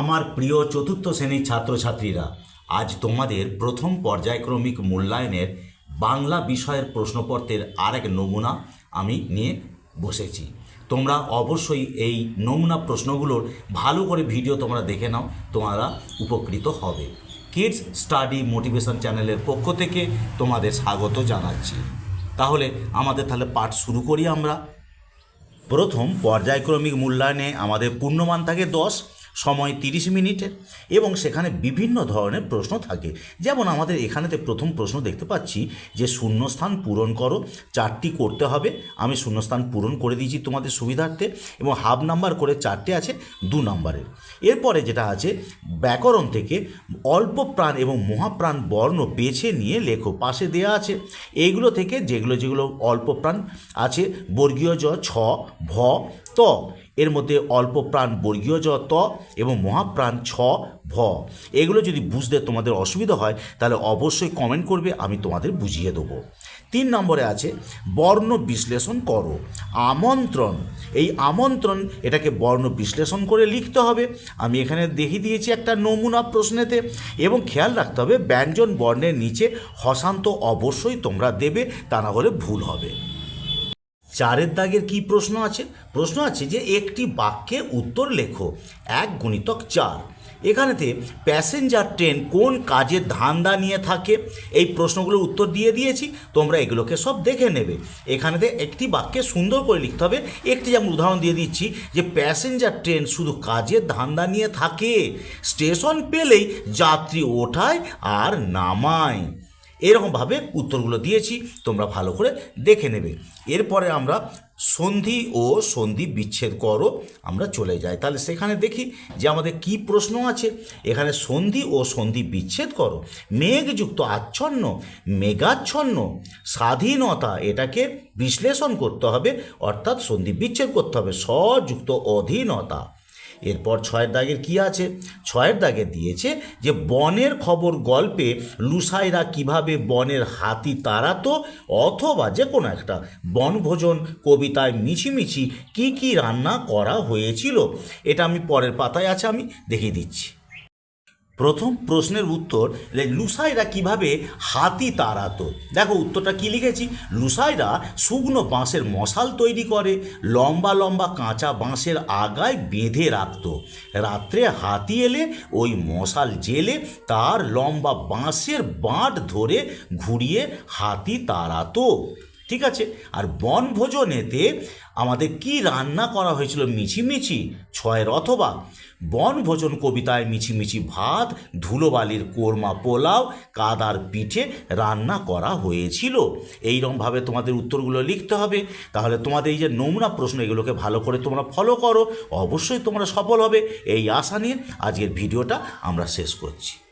আমার প্রিয় চতুর্থ শ্রেণির ছাত্রছাত্রীরা, আজ তোমাদের প্রথম পর্যায়ক্রমিক মূল্যায়নের বাংলা বিষয়ের প্রশ্নপত্রের আরেক নমুনা আমি নিয়ে বসেছি। তোমরা অবশ্যই এই নমুনা প্রশ্নগুলোর ভালো করে ভিডিও তোমরা দেখে নাও, তোমরা উপকৃত হবে। কিডস স্টাডি মোটিভেশন চ্যানেলের পক্ষ থেকে তোমাদের স্বাগত জানাচ্ছি। তাহলে আমাদের তাহলে পাঠ শুরু করি আমরা। প্রথম পর্যায়ক্রমিক মূল্যায়নে আমাদের পূর্ণমান থাকে দশ সময় তিরিশ মিনিটের এবং সেখানে বিভিন্ন ধরনের প্রশ্ন থাকে। যেমন আমাদের এখানেতে প্রথম প্রশ্ন দেখতে পাচ্ছি যে শূন্যস্থান পূরণ করো, চারটি করতে হবে। আমি শূন্যস্থান পূরণ করে দিয়েছি তোমাদের সুবিধার্থে এবং হাফ নাম্বার করে চারটে আছে দু নাম্বারের। এরপরে যেটা আছে, ব্যাকরণ থেকে অল্প প্রাণ এবং মহাপ্রাণ বর্ণ বেছে নিয়ে লেখো। পাশে দেয়া আছে এইগুলো থেকে যেগুলো যেগুলো অল্প প্রাণ আছে, বর্গীয় জ, ছ, ভ ত এর মধ্যে অল্প প্রাণ বর্গীয় জ ত এবং মহাপ্রাণ ছ ভ। এগুলো যদি বুঝতে তোমাদের অসুবিধা হয়, তাহলে অবশ্যই কমেন্ট করবে, আমি তোমাদের বুঝিয়ে দেবো। তিন নম্বরে আছে, বর্ণ বিশ্লেষণ করো। আমন্ত্রণ। এই আমন্ত্রণ, এটাকে বর্ণ বিশ্লেষণ করে লিখতে হবে। আমি এখানে দেখিয়ে দিয়েছি একটা নমুনা প্রশ্নেতে। এবং খেয়াল রাখতে হবে, ব্যঞ্জন বর্ণের নিচে হসান্ত অবশ্যই তোমরা দেবে, তা না হলে ভুল হবে। চারের দাগের কি প্রশ্ন আছে? প্রশ্ন আছে যে একটি বাক্যে উত্তর লেখো, এক গুণিতক চার। এখানেতে প্যাসেঞ্জার ট্রেন কোন কাজে ধান্দা নিয়ে থাকে? এই প্রশ্নগুলোর উত্তর দিয়ে দিয়েছি, তোমরা এগুলোকে সব দেখে নেবে। এখানেতে একটি বাক্যে সুন্দর করে লিখতে হবে, একটি যেমন উদাহরণ দিয়ে দিচ্ছি যে প্যাসেঞ্জার ট্রেন শুধু কাজের ধান্দা নিয়ে থাকে স্টেশন পেলেই যাত্রী ওঠায় আর নামায়। এরকমভাবে উত্তরগুলো দিয়েছি, তোমরা ভালো করে দেখে নেবে। এরপরে আমরা সন্ধি ও সন্ধি বিচ্ছেদ করো আমরা চলে যাই। তাহলে সেখানে দেখি যে আমাদের কি প্রশ্ন আছে। এখানে সন্ধি ও সন্ধি বিচ্ছেদ করো, মেঘযুক্ত আচ্ছন্ন, মেঘাচ্ছন্ন, স্বাধীনতা এটাকে বিশ্লেষণ করতে হবে, অর্থাৎ সন্ধি বিচ্ছেদ করতে হবে, স্বযুক্ত অধীনতা। এরপর ছয়ের দাগের কি আছে? ছয়ের দাগে দিয়েছে যে বনের খবর গল্পে লুসাইরা কীভাবে বনের হাতি তাড়াতো অথবা যে কোনো একটা বনভোজন কবিতায় মিছিমিছি কি কি রান্না করা হয়েছিল? এটা আমি পরের পাতায় আছে, আমি দেখিয়ে দিচ্ছি। প্রথম প্রশ্নের উত্তর লুসাইরা কীভাবে হাতি তাড়াতো? দেখো উত্তরটা কি লিখেছি? লুসাইরা শুকনো বাঁশের মশাল তৈরি করে, লম্বা লম্বা কাঁচা বাঁশের আগায় বেঁধে রাখত। রাত্রে হাতি এলে ওই মশাল জেলে তার লম্বা বাঁশের বাঁট ধরে ঘুরিয়ে হাতি তাড়াতো। ঠিক আছে? আর বনভোজনেতে আমাদের কি রান্না করা হয়েছিল? মিছিমিছি, ছয়ের অথবা। বনভোজন কবিতায় মিছিমিছি ভাত, ধুলোবালির কোরমা পোলাও, কাদার পিঠে রান্না করা হয়েছিল। এইরকমভাবে তোমাদের উত্তরগুলো লিখতে হবে। তাহলে তোমাদের এই যে নমুনা প্রশ্ন, এগুলোকে ভালো করে তোমরা ফলো করো। অবশ্যই তোমরা সফল হবে। এই আশা নিয়ে আজকের ভিডিওটা আমরা শেষ করছি।